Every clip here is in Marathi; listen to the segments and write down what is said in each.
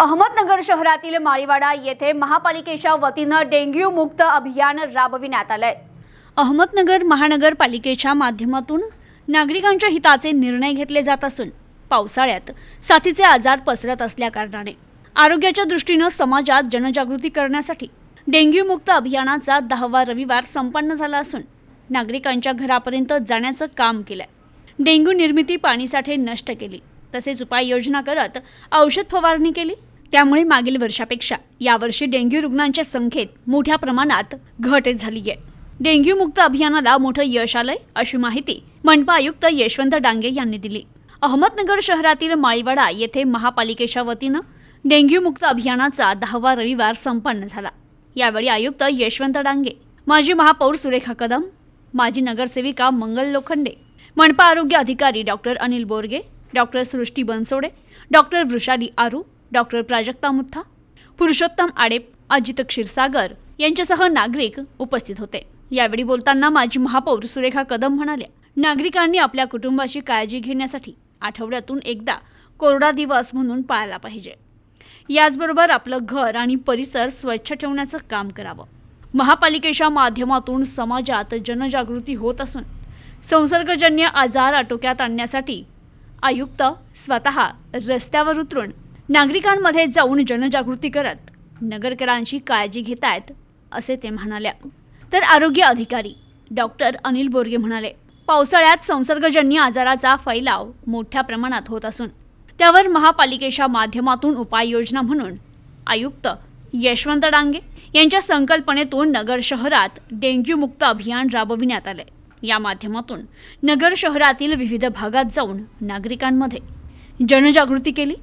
अहमदनगर शहरातील माळीवाडा येथे महापालिकेच्या वतीनं डेंग्यू मुक्त अभियान राबविण्यात आलंय. अहमदनगर महानगरपालिकेच्या माध्यमातून नागरिकांच्या हिताचे निर्णय घेतले जात असून पावसाळ्यात साथीचे आजार पसरत असल्याकारणाने आरोग्याच्या दृष्टीनं समाजात जनजागृती करण्यासाठी डेंग्यू मुक्त अभियानाचा दहावा रविवार संपन्न झाला असून नागरिकांच्या घरापर्यंत जाण्याचं काम केलंय. डेंग्यू निर्मिती पाणीसाठे नष्ट केली. तसेच उपाययोजना करत औषध फवारणी केली. त्यामुळे मागील वर्षापेक्षा यावर्षी डेंग्यू रुग्णांच्या संख्येत मोठ्या प्रमाणात घट झाली आहे डेंग्यू मुक्त अभियानाला मोठं यश आलंय अशी माहिती मनपा आयुक्त यशवंत डांगे यांनी दिली. अहमदनगर शहरातील माळीवाडा येथे महापालिकेच्या वतीनं डेंग्यू मुक्त अभियानाचा दहावा रविवार संपन्न झाला. यावेळी आयुक्त यशवंत डांगे माजी महापौर सुरेखा कदम माजी नगरसेविका मंगल लोखंडे मनपा आरोग्य अधिकारी doctor Anil Borge doctor Srushti Bansode doctor Vrushali Aru doctor Prajakta Mutha Purushottam Adep Ajit Kshirsagar यांच्यासह नागरिक उपस्थित होते. यावेळी बोलताना माजी महापौर सुरेखा कदम म्हणाल्या नागरिकांनी आपल्या कुटुंबाची काळजी घेण्यासाठी आठवड्यातून एकदा कोरडा दिवस म्हणून पाळला पाहिजे. याचबरोबर आपलं घर आणि परिसर स्वच्छ ठेवण्याचं काम करावं. महापालिकेच्या माध्यमातून समाजात जनजागृती होत असून संसर्गजन्य आजार आटोक्यात आणण्यासाठी आयुक्त स्वतः रस्त्यावर उतरून नागरिकांमध्ये जाऊन जनजागृती करत नगरकरांची काळजी घेत आहेत असे ते म्हणाल्या. तर आरोग्य अधिकारी डॉक्टर अनिल बोरगे म्हणाले पावसाळ्यात संसर्गजन्य आजाराचा फैलाव मोठ्या प्रमाणात होत असून त्यावर महापालिकेच्या माध्यमातून उपाययोजना म्हणून आयुक्त यशवंत डांगे यांच्या संकल्पनेतून नगर शहरात डेंग्यू मुक्त अभियान राबविण्यात आले. या माध्यमातून नगर शहरातील विविध भागात जाऊन नागरिकांमध्ये जनजागृती केली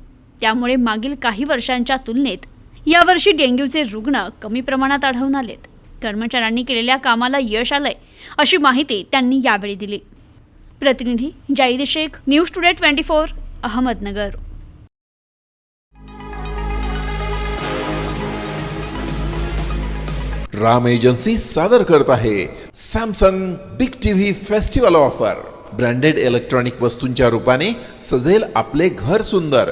त्यामुळे मागील काही वर्षांच्या तुलनेत यावर्षी डेंग्यूचे रुग्ण कमी प्रमाणात आढळून आलेत. कर्मचाऱ्यांनी केलेल्या कामाला यश आलंय अशी माहिती त्यांनी यावेळी दिली. प्रतिनिधी Zaid Shaikh news today twenty four Ahmednagar. Ram agency सादर करत आहे Samsung big TV festival offer. Branded electronic वस्तूंच्या रूपाने सजेल आपले घर सुंदर.